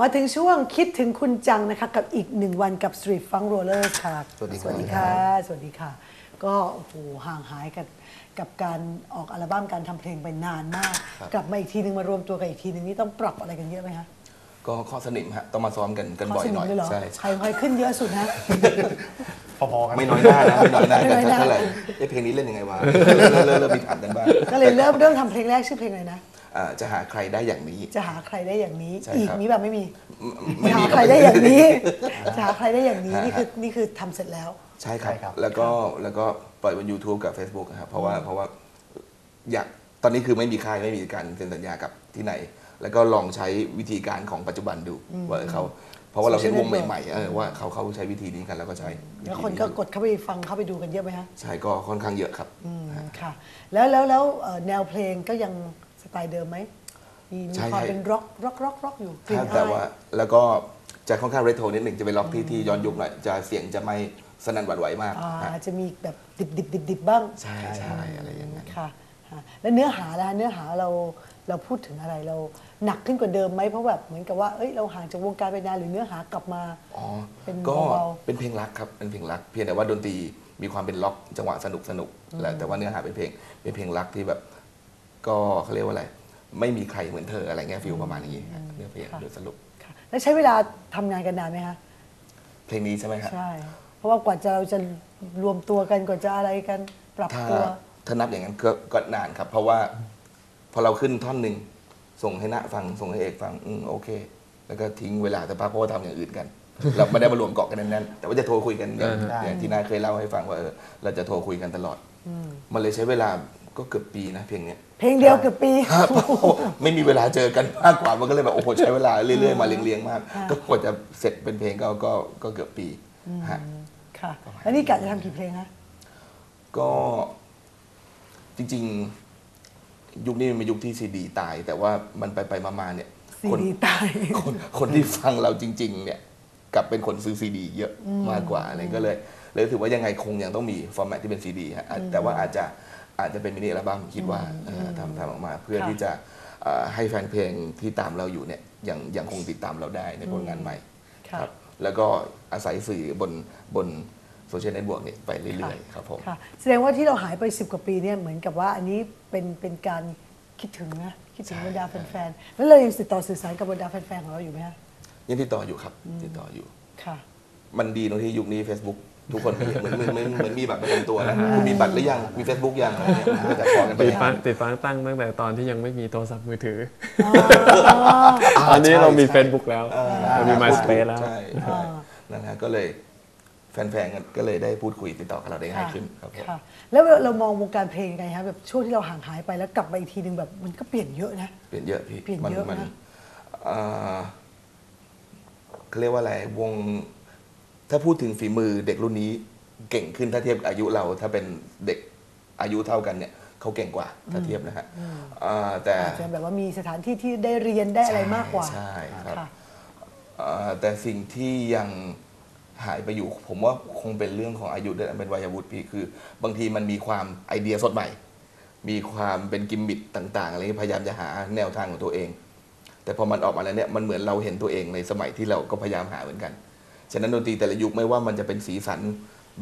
มาถึงช่วงคิดถึงคุณจังนะคะ กับอีกหนึ่งวันกับ Street Funk Rollers ค่ะ สวัสดีครับ สวัสดีค่ะ สวัสดีค่ะ ก็โอ้โหห่างหายกันกับการออกอัลบั้มการทำเพลงไปนานมาก กลับมาอีกทีหนึ่งมารวมตัวกันอีกทีหนึ่งนี่ต้องปรับอะไรกันเยอะไหมคะก็ข้อสนิมฮะต้องมาซ้อมกันกันข้บ่อยสหน่อยเลยเหรอใช่ใครใครขึ้นเยอะสุดฮะพอๆกันไม่น้อยหน้านะไม่น้อยหน้าไม่กันน้อยหน้าเท่าไหร่เอ๊ะเพลงนี้เล่นยังไงวะเริ่มเริ่มเริ่มมีผัดกันบ้างก็เลยเริ่มเริ่มทำเพลงแรกชื่อเพลงอะไรนะอ่า จะหาใครได้อย่างนี้ จะหาใครได้อย่างนี้ใช่อีกครับมีแบบไม่มีไม่จะมีหาใครได้อย่างนี้จะหาใครได้อย่างนี้ฮะนี่คือนี่คือทำเสร็จแล้ว ใช่ครับ แล้วก็แล้วก็ปล่อยบน YouTube กับ Facebook นะครับเพราะว่าเพราะว่าอยากตอนนี้คือไม่มีค่ายไม่มีการเซ็นสัญญากับที่ไหน แล้วก็ลองใช้วิธีการของปัจจุบันดูว่าเขาเพราะว่าเราเห็นวง Social ใหม่ๆเออว่าเขาเขาใช้วิธีนี้กันแล้วก็ใช้วิธีแล้วคนก็กดเข้าไปฟังเข้าไปดูกันเยอะไหมฮะใช่ก็ค่อนข้างเยอะครับอืมค่ะแล้วแล้วแล้วเอ่อแนวเพลงก็ยัง สไตล์เดิมไหมมีมีใช่ความใช่ เป็นร็อกร็อกร็อกร็อกอยู่กลิ่นครับแต่อายว่าแล้วก็จะค่อนข้างเรโทรนิดหนึ่งจะเป็นล็อกที่ที่ย้อนยุคหน่อยจะเสียงจะไม่สนั่นหวั่นไหวมากอ่าฮะจะมีแบบดิบดิบดิบดิบบ้างใช่ใช่อะไรอย่างนั้น ค่ะค่ะ แล้วเนื้อหาล่ะเนื้อหาเราเราพูดถึงอะไรเราหนักขึ้นกว่าเดิมไหมเพราะแบบเหมือนกับว่าเอ้ยเราห่างจากวงการไปนานหรือเนื้อหากลับมา อ๋อ เป็นก็เบาเป็นเพลงรักครับ เป็นเพลงรัก เพียงแต่ว่าดนตรีมีความเป็นล็อกจังหวะสนุกสนุกแหละแต่ว่าเนื้อหาเป็นเพลงเป็นเพลงรักที่แบบ ก็เขาเรียกว่าอะไร ไม่มีใครเหมือนเธออะไรเงี้ยฟิลประมาณนี้ฮะเนื้อเพลงโดยสรุป ค่ะแล้วใช้เวลาทำงานกันนานไหมคะ เพลงนี้ใช่ไหมฮะ ใช่ เพราะว่ากว่าจะเราจะรวมตัวกันกว่าจะอะไรกันปรับถ้าตัว ถ้านับอย่างนั้นก็ก็นานครับ เพราะว่าพอเราขึ้นท่อนหนึ่งส่งให้ณฟังส่งให้เอกฟังอืมโอเค แล้วก็ทิ้งเวลาแต่พักเพราะว่าทำอย่างอื่นกัน เราไม่ได้มารวมเกาะกันแน่นๆแต่ว่าจะโทรคุยกันอย่างอย่างที่น้าเคยเล่าให้ฟังว่าเออเราจะโทรคุยกันตลอด มันเลยใช้เวลาก็เกือบปีนะเพลงเนี้ย เพลงเดียวเกือบปี ครับโอ้โหไม่มีเวลาเจอกันมากกว่ามันก็เลยแบบโอ้โหใช้เวลาเรื่อยๆมาเรียงๆมาก ก็กว่าจะเสร็จเป็นเพลงก็ก็ก็เกือบปีฮะค่ะ แล้วนี่กะจะทำกี่เพลงคะก็จริง ๆ ยุคนี้มันเป็นยุคที่ซีดีตาย แต่ว่ามันไปไปๆมาๆเนี่ยซีคน ดีตาย คนคนที่ฟังเราจริง ๆ เนี่ยกลับเป็นคนซื้อซีดีเยอะมากกว่าอะไรก็เลยเลยถือว่ายังไงคงยังต้องมีฟอร์แมตที่เป็นซีดีฮะอะแต่ว่าอาจจะ อาจจะเป็นมินิอัลบั้มคิดว่าเออทำทำออกมาเพื่อค่ะที่จะเอ่อให้แฟนเพลงที่ตามเราอยู่เนี่ยยังยังคงติดตามเราได้ในผลงานใหม่ค่ะครับแล้วก็อาศัยสื่อบนบนโซเชียลเน็ตเวิร์กเนี่ยไปเรื่อยๆครับผมค่ะแสดงว่าที่เราหายไปสิบกว่าปีเนี่ยเหมือนกับว่าอันนี้เป็นเป็นการคิดถึงนะคิดถึงบรรดาแฟนๆแล้วเรายังติดต่อสื่อสารกับบรรดาแฟนๆของเราอยู่ไหมคะยังติดต่ออยู่ครับติดต่ออยู่ค่ะ มันดีตรงที่ยุคนี้ Facebook ทุกคนมีเหมือนเหมือนเหมือนเหมือนมีบัตรประจำตัวนะคุณมีบัตรหรือยังมี Facebook ยังอะไรเนี่ยมันก็จะขอกันไปติดอย่างฟันั้งนติดฟังตั้งตั้งแต่ตอนที่ยังไม่มีโทรศัพท์มือถืออ่าตอนนี้ใช่เรามีใช่ Facebook แล้วอ่าเรามี MySpace แล้วใช่ใช่นั่นฮะก็เลยแฟนๆ ก็เลยได้พูดคุยติดต่อกับเราได้ง่ายขึ้นครับผมค่ะแล้วเรามองวงการเพลงยังไงคะแบบช่วงที่เราห่างหายไปแล้วกลับมาอีกทีหนึ่งแบบมันก็เปลี่ยนเยอะนะ เปลี่ยนเยอะพี่เปลี่ยนมัเยอะมันะเอ่อเขาเรียกว่าอะไรวง ถ้าพูดถึงฝีมือเด็กรุ่นนี้เก่งขึ้นถ้าเทียบกับอายุเราถ้าเป็นเด็กอายุเท่ากันเนี่ยเขาเก่งกว่าถ้าเทียบนะฮะเอ่อแต่อาจจะแบบว่ามีสถานที่ที่ได้เรียนได้อะไรมากกว่าใช่ครับค่ะเอ่อแต่สิ่งที่ยังหายไปอยู่ ผมว่าคงเป็นเรื่องของอายุด้วยเป็นวัยวุฒิพี่คือ บางทีมันมีความไอเดียสดใหม่ มีความเป็นกิมมิคต่าง ๆ อะไรที่พยายามจะหาแนวทางของตัวเอง แต่พอมันออกมาแล้วเนี่ยมันเหมือนเราเห็นตัวเองในสมัยที่เราก็พยายามหาเหมือนกัน ฉะนั้นดนตรีแต่ละยุคไม่ว่ามันจะเป็นสีสัน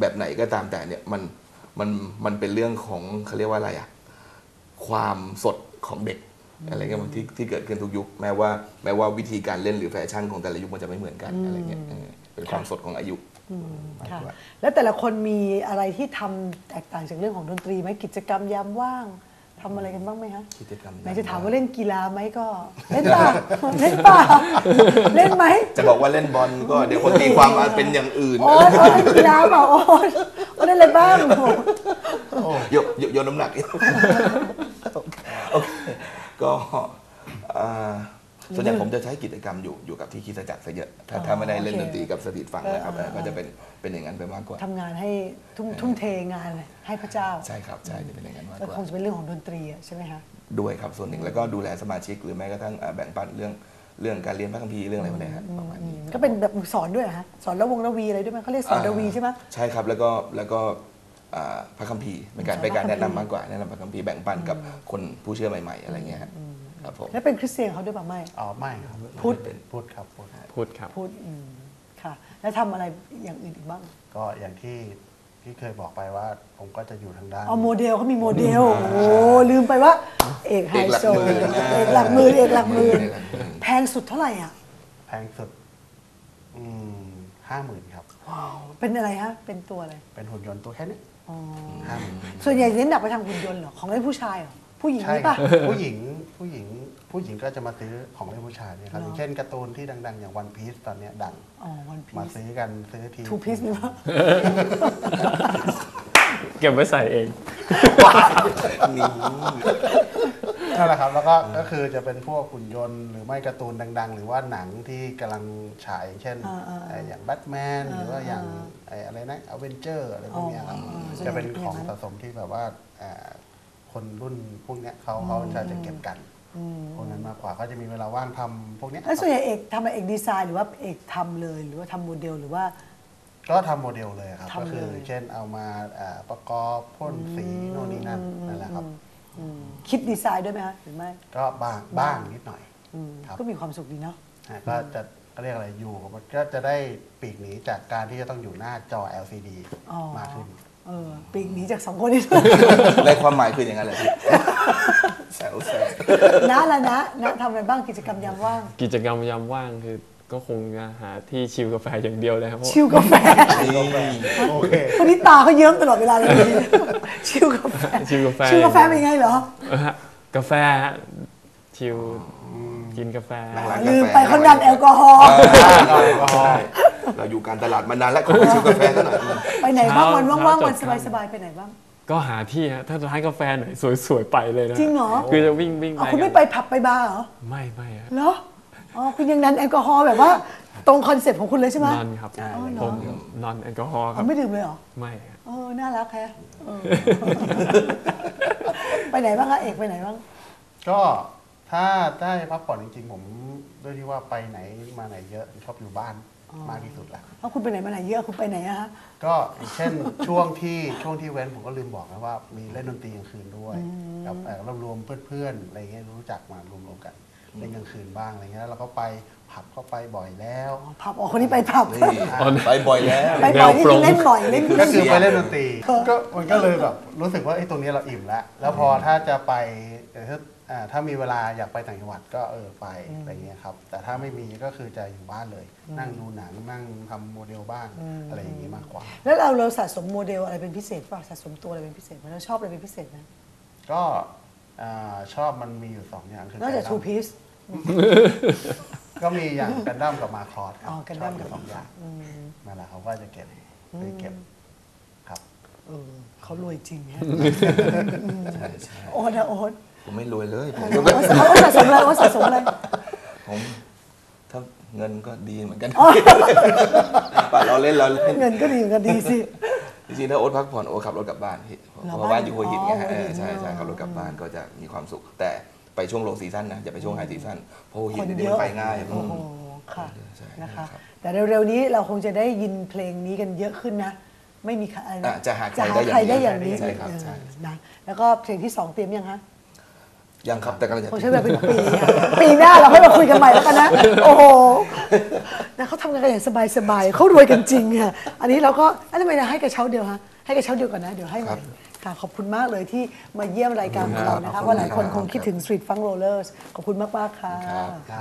แบบไหนก็ตามแต่เนี่ยมันมันมันเป็นเรื่องของเขาเรียกว่าอะไรอะความสดของเด็กอะไรเงี้ยที่ที่เกิดขึ้นทุกยุค แม้ว่าแม้ว่าวิธีการเล่นหรือแฟชั่นของแต่ละยุคมันจะไม่เหมือนกันอะไรเงี้ยเออเป็นความสดของอายุมากค่ะกว่าแล้วแต่ละคนมีอะไรที่ทำแตกต่างจากเรื่องของดนตรีไหมกิจกรรมยามว่าง ทำอะไรกันบ้างไหมคะกิจกรรมไหนจะถามว่าเล่นกีฬาไหมก็ เล่นป่ะเล่นป่ะเล่นไหมจะบอกว่าเล่นบอลก็เดี๋ยวคนตีความมาเป็นอย่างอื่นโอ๊ตโอ๊ตเล่นกีฬาเปล่าโอ๊ตโอ๊ตเล่นอะไรบ้างโอ้โยนโยนโยนน้ำหนักโอเคก็อ่า ส่วนใหญ่ผมจะใช้กิจกรรมอยู่อยู่กับที่คริดจักรซะเยอะถ้าถ้าไม่ได้เล่นดนตรีกับสตรีทฟังนะครับก็จะเป็นเป็นอย่างนั้นไปมากกว่า ทำงานให้ทุ่มทุ่มเทงานให้พระเจ้าใช่ครับใช่จะเป็นอย่างนั้นมากก็กว่า คงจะเป็นเรื่องของดนตรีอะใช่ไหมคะ ด้วยครับส่วนหนึ่งแล้วก็ดูแลสมาชิกหรือแม้กระทั่งอ่าแบ่งปันเรื่องเรื่องการเรียนพระคัมภีร์เรื่องอะไรพวกนี้ครับประมาณนี้ ก็เป็นแบบสอนด้วยเหรอฮะสอนระวงระวีอะไรด้วยไหมเขาเรียกสอนระวีใช่ไหม ใช่ครับแล้วก็แล้วก็อ่าพระคัมภีร์เป็นการสอนเป็นการพระคัมภีร์ แนะนำมากกว่าแนะนำพระคัมภีร์แบ่งปันกับคนผู้เชื่อใหม่ๆอะไรเงี้ยฮะ ครับผมแล้วเป็นคริสเตียนเขาด้วยป่ะไม่ อ๋อไม่ครับพุทธพุทธครับพุทธพูดครับ พูดอืมค่ะ แล้วทำอะไรอย่างอื่นอีกบ้างก็อย่างที่ที่เคยบอกไปว่า ผมก็จะอยู่ทางด้าน เอาโมเดลเขามีโมเดล โอ้โหลืมไปว่า เอกไฮโซเอกหลักหมื่นเอกหลักหมื่น เอกหลักหมื่นเอกหลักหมื่นแพงสุดเท่าไหร่อะ แพงสุดห้าหมื่นครับ เป็นอะไรฮะ เป็นตัวอะไร เป็นหุ่นยนต์ตัวแค่นี้อ๋อ ห้าหมื่นส่วนใหญ่เน้นหนักไปทางหุ่นยนต์เหรอ ของเล่นผู้ชายเหรอ ผู้หญิงใช่นี่ครัป่ะ บผู้หญิง ผู้หญิงผู้หญิงก็จะมาซื้อของเล่นผู้ชายเนี่ยครับเหรอออย่างเช่นการ์ตูนที่ดัง ๆ อย่างวันพีซตอนเนี้ยดังอ๋อวันพีมาซซื้อกันซื้อทีทูพีซมีป่ะเก็บไว้ใส่เอง นี่นั่นแหละครับแล้วก็ก็คือจะเป็นพวกหุ่นยนต์หรือไม่การ์ตูนดัง ๆ หรือว่าหนังที่กำลังฉายอย่างเช่นอ่าอ่าไอ้อย่างแบทแมนหรือว่าอย่างไอ้อะไรนะอเวนเจอร์อะไรพวกเนี้ยครับอ๋ออ๋อจะเป็นของอย่างนั้นสะสมที่แบบว่าอ่า คนรุ่นพวกเนี้ยเขาเขาจะจะเก็บกันพวกนั้นมากกว่าก็จะมีเวลาว่างทำพวกเนี้ยแล้วส่วนใหญ่เอกทำอะไรเอกดีไซน์หรือว่าเอกทำเลยหรือว่าทำโมเดลหรือว่า ก็ทำโมเดลเลยครับทำเลยก็คือ เช่นเอามาอ่าประกอบพ่นสีโน่นนี่นั่นนั่นแหละครับอืมคิดดีไซน์ด้วยไหมคะหรือไม่ก็บ้างบ้างนิดหน่อยอืมครับก็มีความสุขดีเนาะอ่าก็จะเขาเรียกอะไรอยู่มันก็จะได้ปีกหนีจากการที่จะต้องอยู่หน้าจอ LCD อ๋อมากขึ้น เออปีกหนีจากสองคนนี้ ในความหมายคืออย่างนั้นเลยพี่แซวแซวนะละนะนะทำอะไรบ้างกิจกรรมยามว่าง กิจกรรมยามว่างคือก็คงจะหาที่ชิลกาแฟอย่างเดียวเลยครับเพราะชิลกาแฟโอเคคนนี้ตาเขาเยิ้มตลอดเวลาเลยชิลกาแฟชิลกาแฟชิลกาแฟเป็นไงเหรอเออฮะกาแฟฮะชิลกินกาแฟร้านลืกามแฟไปเขาดันแอลกอฮอล์ ใช่ เราอยู่การตลาดมานานแล้วขอไปชิมกาแฟซะหน่อยไปไหนบ้างวันเช้าว่างๆเช้าวันจบค่ำสบายๆไปไหนบ้าง ก็หาที่ฮะถ้าร้านกาแฟไหนสวยๆไปเลยนะจริงเหรอคือจะวิ่งวิ่งอ๋อไปคุณไม่กันไปผับไปบาร์เหรอไม่ไม่ฮะเหรออ๋อคุณยังดันแอลกอฮอล์แบบว่าตรงคอนเซ็ปต์ของคุณเลยใช่ไหมนอนครับอ๋อเหรอผมนอนแอลกอฮอล์คอ๋รัอบไม่ดื่มเลยเหรอ ไม่ฮะเออน่ารักแฮะเออไปไหนบ้างคะเอกไปไหนบ้าง ก็ถ้าได้พักผ่อนจริงๆ ผมด้วยที่ว่าไปไหนมาไหนเยอะชอบอยู่บ้าน มากที่สุดแหละเอาคุณไปไหนมาไหนเยอะคุณไปไหนอะฮะก็อย่างเช่นช่วงที่ช่วงที่เว้นผมก็ลืมบอกนะว่ามีเล่นดนตรีกลางคืนด้วยกับเอ่อรวมๆเพื่อนๆอะไรเงี้ยรู้จักมารวมๆกันเล่นกลางคืนบ้างอะไรเงี้ยแล้วเราก็ไปผับก็ไปบ่อยแล้ว ผับอ๋อคนนี้ไปผับ นี่ไปบ่อยแล้ว ไปบ่อยนี่คือเล่นบ่อยเล่นก็คือเสียงไปเล่นดนตรีก็มันก็เลยแบบรู้สึกว่าไอ้ตรงนี้เราอิ่มแล้ว แล้วพอถ้าจะไปเอ่อถ้าอ่า ถ้ามีเวลาอยากไปต่างจังหวัดก็เออไปอะไรเงี้ยครับ แต่ถ้าไม่มีก็คือจะอยู่บ้านเลย นั่งดูหนังนั่งทำโมเดลบ้างอะไรอย่างนี้มากกว่า แล้วเราเราสะสมโมเดลอะไรเป็นพิเศษป่ะสะสมตัวอะไรเป็นพิเศษไหมเราชอบอะไรเป็นพิเศษไหมก็อ่าชอบมันมีอยู่สองอย่างคือนอกจาก Gundam ทูพีซก็มีอย่างกันดั้มกับมาคอสครัอ๋อ Gundam ชอบอยู่สองอย่างนั่นแหละเขาก็จะเก็บไปเก็บครับเออเขารวยจริงฮะใช่ใช่โอ๊ตนะโอ๊ต ผมไม่รวยเลยผมโอ๊ตโอ๊ตสะสมอะไรโอ๊ตสะสมอะไรผมถ้าเงินก็ดีเหมือนกันป่าเราเล่นเราเล่นเงินก็ดีเหมือนกันดีสิจริงๆถ้าโอ๊ตพักผ่อนโอ๊ตขับรถกลับบ้านพี่เพเหรอราะบ้านอยู่หัวหินไงฮะอ๋อเอหัวหิอนใช่ใช่อ๋อขับรถกลับบ้านก็จะมีความสุข แต่ไปช่วงโลซีซั่นนะอย่าไปช่วงไฮซีซั่นเพราะหัวหิคนนเดี๋ยวเยนี้มัอะนไปง่ายโอ้โหค่ะใช่นะคะครับแต่เร็วๆนี้เราคงจะได้ยินเพลงนี้กันเยอะขึ้นนะ ไม่มีใครอะไรนะอะจะหาใครจะหาได้ใครอได้อย่าย่างงนี้นี้ใช่ครับใช่เออนะแล้วก็เพลงที่สองเตรียมยังฮะ ยังครับแต่กำลังจะคงใช้เวลาเป็นปีอะปีหน้าเราให้มาคุยกันใหม่แล้วกันนะ โอ้โหนะเขาทำงานกันอย่างสบายๆเขารวยกันจริงอะอันนี้เราก็อันทำไมนะให้กระเช้าเดียวฮะให้กระเช้าเดียวก่อนนะเดี๋ยวให้ใหม่ค่ะขอบคุณมากเลยที่มาเยี่ยมรายการของเรานะคะเพราะหลายคนคงคิดถึง Street Funk Rollers ขอบคุณมากๆค่ะ ครับได้